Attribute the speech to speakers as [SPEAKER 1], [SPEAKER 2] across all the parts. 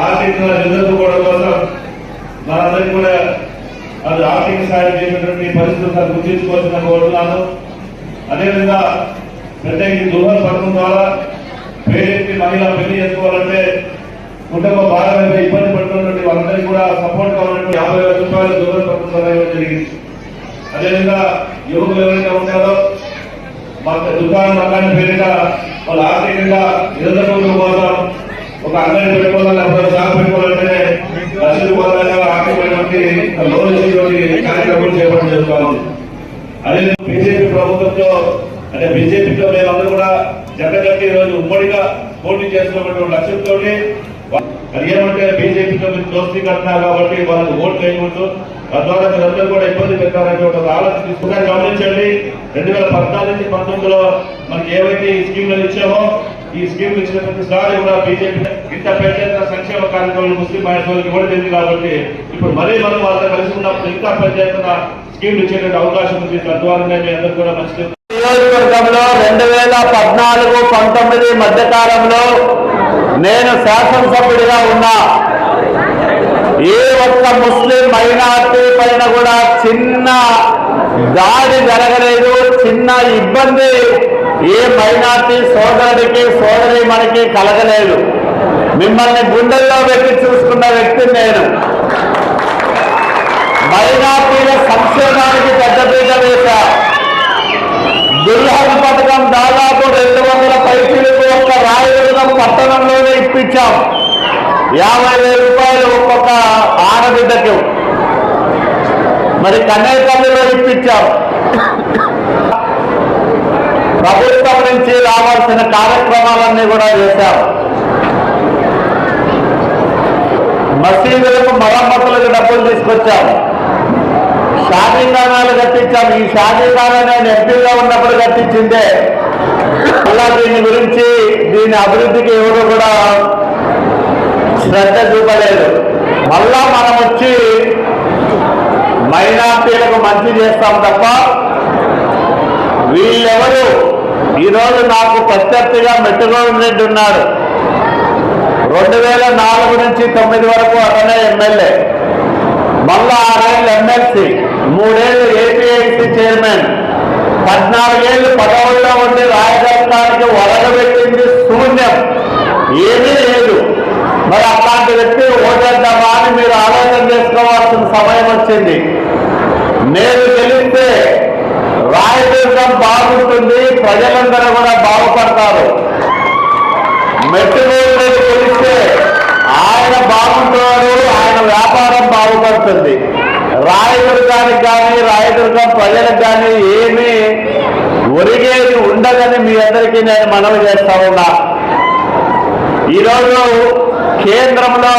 [SPEAKER 1] ఆర్థికంగా నిలదొక్కుకోవడం కోసం మనందరికీ కూడా అది ఆర్థిక సాయం చేసినటువంటి పరిస్థితులను గుర్తించుకోవాల్సిన కోరుతున్నాను. అదేవిధంగా ప్రత్యేకించి దుర్హర్ పథకం ద్వారా పేరెంట్ మహిళ పెళ్ళి చేసుకోవాలంటే కుటుంబ భారం ఇబ్బంది పడుతున్నటువంటి వాళ్ళందరికీ కూడా సపోర్ట్ కావాలంటే యాభై వేల రూపాయలు దుర్హర్ పథకం ద్వారా ఇవ్వడం జరిగింది. అదేవిధంగా యువకులు ఎవరైతే ఉంటారో మాకు దుకాణం రంగాన్ని పేరిట వాళ్ళు ఆర్థికంగా నిలదొక్కుల కోసం ఒక అంగడి పెట్టుకోవాలని లేకపోతే షాప్ పెట్టుకోవాలంటే లక్ష రూపాయల దాకా ఆర్థికమైనటువంటి లోన్ ఇచ్చేటువంటి కార్యక్రమం చేపట్టడం జరుగుతూ ఉంది అదే బీజేపీ ప్రభుత్వంతో అంటే బీజేపీతో మేమందరూ కూడా జగన్ ఈ రోజు ఉమ్మడిగా పోటీ చేస్తున్నటువంటి లక్ష్యంతో ఏమంటే బీజేపీతో మీరు దోస్తీ కట్టినారు కాబట్టి వాళ్ళకి ఓట్లు వేయకూడదు తద్వారా మీరందరూ కూడా ఇబ్బంది పెట్టారని ఆలోచన తీసుకున్నారు. గమనించండి రెండు వేల పద్నాలుగు నుంచి పంతొమ్మిదిలో మనకి ఏవైతే ఈ స్కీమ్లు ఇచ్చామో ఈ స్కీమ్లు ఇచ్చిన ప్రతిసారి కూడా బీజేపీ ఇంత పెద్ద సంక్షేమ కార్యక్రమాలు ముస్లిం మహిళలకు ఇవ్వడం కాబట్టి ఇప్పుడు మరీ మనం వాళ్ళతో కలిసి ఉన్నప్పుడు ఇంకా పెద్ద స్కీమ్లు ఇచ్చేటువంటి అవకాశం ఉంది. తద్వారా మీ అందరూ కూడా మంచి
[SPEAKER 2] నియోజకవర్గంలో రెండు వేల పద్నాలుగు పంతొమ్మిది మధ్యకాలంలో నేను శాసనసభ్యుడిగా ఉన్నా. ఏ ఒక్క ముస్లిం మైనార్టీ పైన కూడా చిన్న దాడి జరగలేదు చిన్న ఇబ్బంది ఏ మైనార్టీ సోదరుడికి సోదరి మనకి కలగలేదు. మిమ్మల్ని గుండెల్లో పెట్టి చూసుకున్న వ్యక్తి నేను. మైనార్టీల సంక్షేమానికి పెద్దపీట వేశా దుర్హన్ పథకం దాదాపు రెండు వందల పైసలకు ఒక్క రాయదుర్గం పట్టణంలోనే ఇప్పించాం. యాభై వేల రూపాయలు ఒక్కొక్క ఆడబిడ్డకి. మరి కన్యాకుమారిలో ఇప్పించాం. ప్రభుత్వం నుంచి రావాల్సిన కార్యక్రమాలన్నీ కూడా చేశాం మసీదులకు మరమ్మతులకు డబ్బులు తీసుకొచ్చాం. షాదీఖానాలు కట్టించాం. ఈ షాదీఖానా నేను ఎంపీగా ఉన్నప్పుడు కట్టించిందే. అలా దీని గురించి దీని అభివృద్ధికి ఎవరు కూడా శ్రద్ధ చూపలేదు. మళ్ళా మనం వచ్చి మైనార్టీలకు మంచి చేస్తాం తప్ప వీళ్ళెవరు? ఈరోజు నాకు ప్రత్యర్థిగా మెట్టుగోవింద రెడ్డి ఉన్నారు. రెండు వేల నాలుగు నుంచి తొమ్మిది వరకు అతనే ఎమ్మెల్యే. మళ్ళా ఆరేళ్ళు ఎమ్మెల్సీ మూడేళ్ళు ఏపీఐసి చైర్మన్ పద్నాలుగేళ్ళు పదవుల్లో ఉండి రాజధానికి వరగబెట్టింది శూన్యం. ఏమీ లేదు. మరి అట్లాంటి వ్యక్తి ఓటేద్దామా అని మీరు ఆలోచన చేసుకోవాల్సిన సమయం వచ్చింది. నేను తెలిస్తే రాయదుర్గం బాగుంటుంది ప్రజలందరూ కూడా బాగుపడతారు. మెట్టుగోలు తెలిస్తే ఆయన బాగుంటున్నాడు ఆయన వ్యాపారం బాగుపడుతుంది. రాయదుర్గానికి కానీ రాయదుర్గం ప్రజలకు కానీ ఏమీ ఒరిగేది ఉండదని మీ అందరికీ నేను మనవి చేస్తా ఉన్నా. ఈరోజు కేంద్రంలో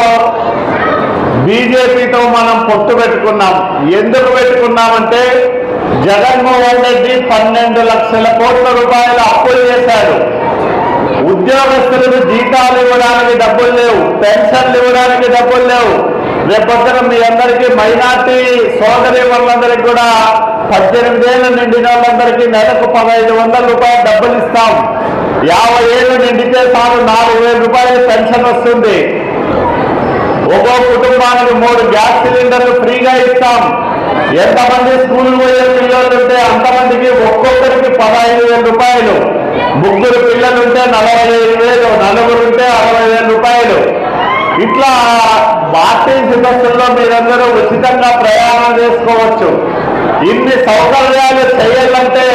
[SPEAKER 2] బీజేపీతో మనం పొత్తు పెట్టుకున్నాం. ఎందుకు పెట్టుకున్నామంటే జగన్మోహన్ రెడ్డి పన్నెండు లక్షల కోట్ల రూపాయలు అప్పులు చేశాడు. ఉద్యోగస్తులకు జీతాలు ఇవ్వడానికి డబ్బులు లేవు పెన్షన్లు ఇవ్వడానికి డబ్బులు లేవు. రేపొద్దున మీ అందరికీ మైనార్టీ సోదరి వాళ్ళందరికీ కూడా పద్దెనిమిదేళ్ళు నిండిన వాళ్ళందరికీ నెలకు పదహైదు వందల రూపాయలు డబ్బులు ఇస్తాం. యాభై ఏళ్ళు నిండితే చాలు నాలుగు వేల రూపాయలు పెన్షన్ వస్తుంది. ఒక్కో కుటుంబానికి మూడు గ్యాస్ సిలిండర్లు ఫ్రీగా ఇస్తాం. ఎంతమంది స్కూల్ పోయే పిల్లలు ఉంటే అంతమందికి ఒక్కొక్కరికి పదహైదు వేల రూపాయలు. ముగ్గురు పిల్లలు ఉంటే నలభై ఐదు వేలు నలుగురు ఉంటే అరవై వేల రూపాయలు. ఇట్లా ఆర్టీసీ బస్సుల్లో మీరందరూ ఉచితంగా ప్రయాణం చేసుకోవచ్చు. ఇన్ని సౌకర్యాలు చేయాలంటే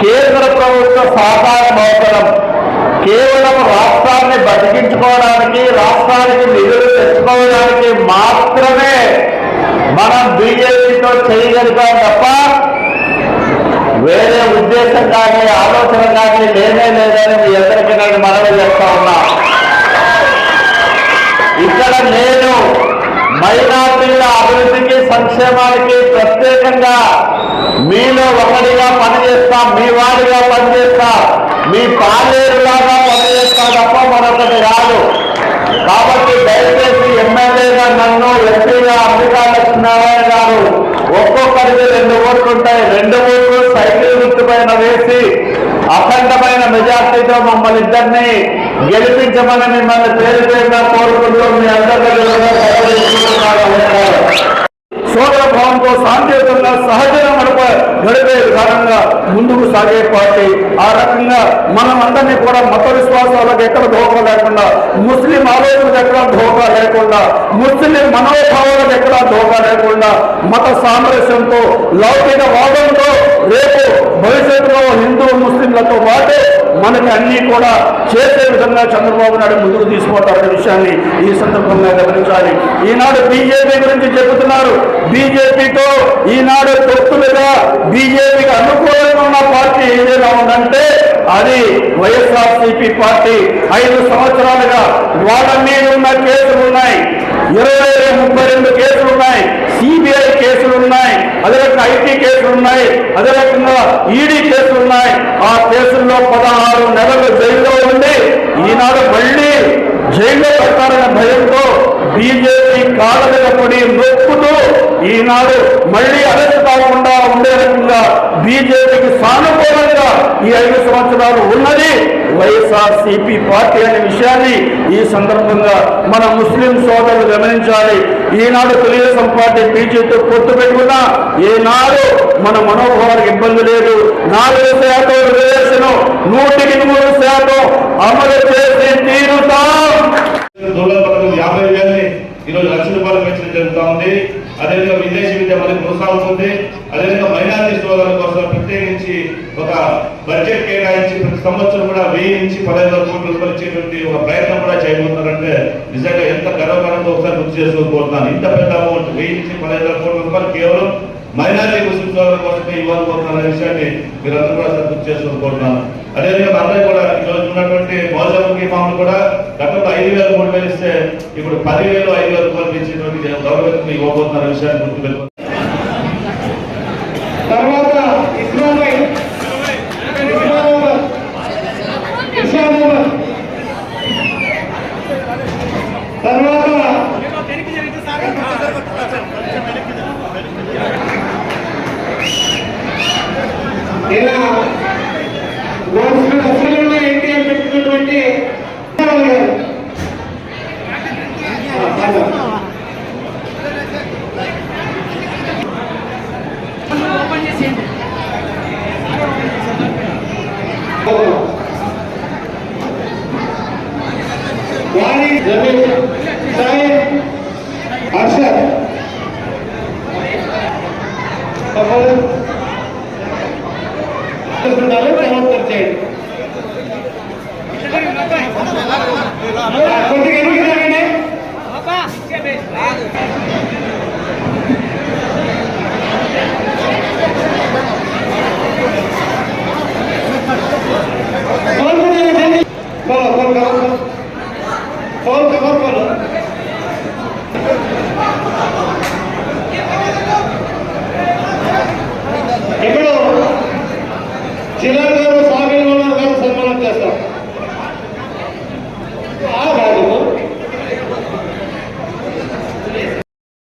[SPEAKER 2] కేంద్ర ప్రభుత్వ సహకారం అవసరం కేవలం రాష్ట్రాన్ని బతికించుకోవడానికి రాష్ట్రానికి నిధులు తెచ్చుకోవడానికి మాత్రమే మనం బీజేపీతో చేయగలుగుతాం తప్ప వేరే ఉద్దేశం కానీ ఆలోచన కానీ లేనే లేదని మీ అందరికీ నేను మనవి చేస్తా ఉన్నా ఇక్కడ నేను మైనార్టీల అభివృద్ధికి సంక్షేమానికి ప్రత్యేకంగా మీలో ఒకటిగా పనిచేస్తా మీ వాడిగా పనిచేస్తా మీ పాలేరులాగా పనిచేస్తా తప్ప మరొకటి రాదు. కాబట్టి దయచేసి ఎమ్మెల్యేగా నన్ను ఎంపీగా అంబికా లక్ష్మీనారాయణ గారు ఒక్కొక్కరికి రెండు ఓట్లు ఉంటాయి. రెండు ఓట్లు సైకిల్ గుర్తు పైన వేసి
[SPEAKER 3] అఖండమైన మెజార్టీతో మమ్మల్ని ఇద్దరిని గెలిపించమని మిమ్మల్ని పేరు పేరుగా కోరుకుంటూ మీ అందరి సోదర భావంతో సాంకేతికంగా సహజంగా నడప గడిపే విధానంగా ముందుకు సాగే పార్టీ. ఆ రకంగా మనం అందరినీ కూడా మత విశ్వాసాలకు ఎక్కడ ధోకా లేకుండా ముస్లిం ఆలోచనలకు ఎక్కడ ధోకా లేకుండా ముస్లిం మనోభావాలకు ఎక్కడ ధోకా లేకుండా మత సామరస్యంతో లౌకిక వాదంతో రేపు భవిష్యత్తులో హిందూ ముస్లింలతో పాటు మనకి అన్ని కూడా చేసే విధంగా చంద్రబాబు నాయుడు ముందుకు తీసుకుపోతారనే విషయాన్ని ఈ సందర్భంగా గమనించాలి. ఈనాడు బీజేపీ గురించి చెబుతున్నారు. బీజేపీతో ఈనాడు తొత్తులుగా బీజేపీకి అనుకూలంగా ఉన్న పార్టీ ఏదైనా ఉందంటే అది వైఎస్ఆర్సీపీ పార్టీ ఐదు సంవత్సరాలుగా వాళ్ళ మీద ఉన్న కేసులు ఉన్నాయి. ఇరవై ముప్పై రెండు కేసులు ఉన్నాయి. సిబిఐ కేసులు ఉన్నాయి. అదే రకంగా ఐటీ కేసులు ఉన్నాయి. అదే రకంగా ఈడీ కేసులు ఉన్నాయి. ఆ కేసుల్లో పదహారు నెలలు జైల్లో ఉండి ఈనాడు మళ్ళీ జైల్లో పెడతారనే భయంతో బీజేపీ కాళ్ళ పడి నొక్కుతూ ఈనాడు మళ్ళీ అరెస్ట్ కాకుండా ఉండే రకంగా బీజేపీకి సానుకూలంగా ఈ ఐదు సంవత్సరాలు ఉన్నది. వైఎస్ఆర్ సిపి పార్టీ అనే విషయాన్ని ఈ సందర్భంగా మన ముస్లిం సోదరులు గమనించాలి. ఈనాడు తెలుగుదేశం పార్టీ బీజేపీతో పొత్తు పెట్టుకున్నా ఈనాడు మన మనోభావానికి ఇబ్బంది లేదు. నాలుగు శాతం రిజర్వేషన్ నూటికి నూరు శాతం అమలు చేసి తీరుతా
[SPEAKER 1] దూరం పథకం యాభై వేలని ఈరోజు లక్ష రూపాయలు పెంచడం జరుగుతూ ఉంది. అదేవిధంగా విదేశీ విద్య మనకి కొనసాగుతుంది. అదేవిధంగా మైనారిటీ సోదరుల కోసం ప్రత్యేకించి ఒక బడ్జెట్ కేటాయించి ప్రతి సంవత్సరం కూడా వెయ్యి నుంచి పదహైదు వందల కోట్ల రూపాయలు ఇచ్చేటువంటి ఒక ప్రయత్నం కూడా చేయబోతున్నారంటే నిజంగా ఎంత గర్వకరంగా ఒకసారి గుర్తు చేసుకోబోతున్నాను ఇంత పెద్ద అమౌంట్ వెయ్యి నుంచి పదహైదు వందల కోట్ల రూపాయలు కేవలం మైనారిటీ ముస్లిం సోదరుల కోసమే ఇవ్వాలనుకుంటున్న విషయాన్ని మీరందరూ కూడా గుర్తు చేసుకోబోతున్నాను అదేవిధంగా అందరూ కూడా ఈరోజు ఉన్నటువంటి మౌజముఖి కూడా గతంలో ఐదు వేలు మూడు వేలు ఇస్తే ఇప్పుడు పదివేలు ఐదు వేల రూపాయలు ఇచ్చేటువంటి గౌరవం ఇవ్వబోతున్న విషయాన్ని గుర్తు పెట్టుకోండి
[SPEAKER 4] తర్వాత ఇస్లామాబాద్. ఇస్లామాబాద్. తర్వాత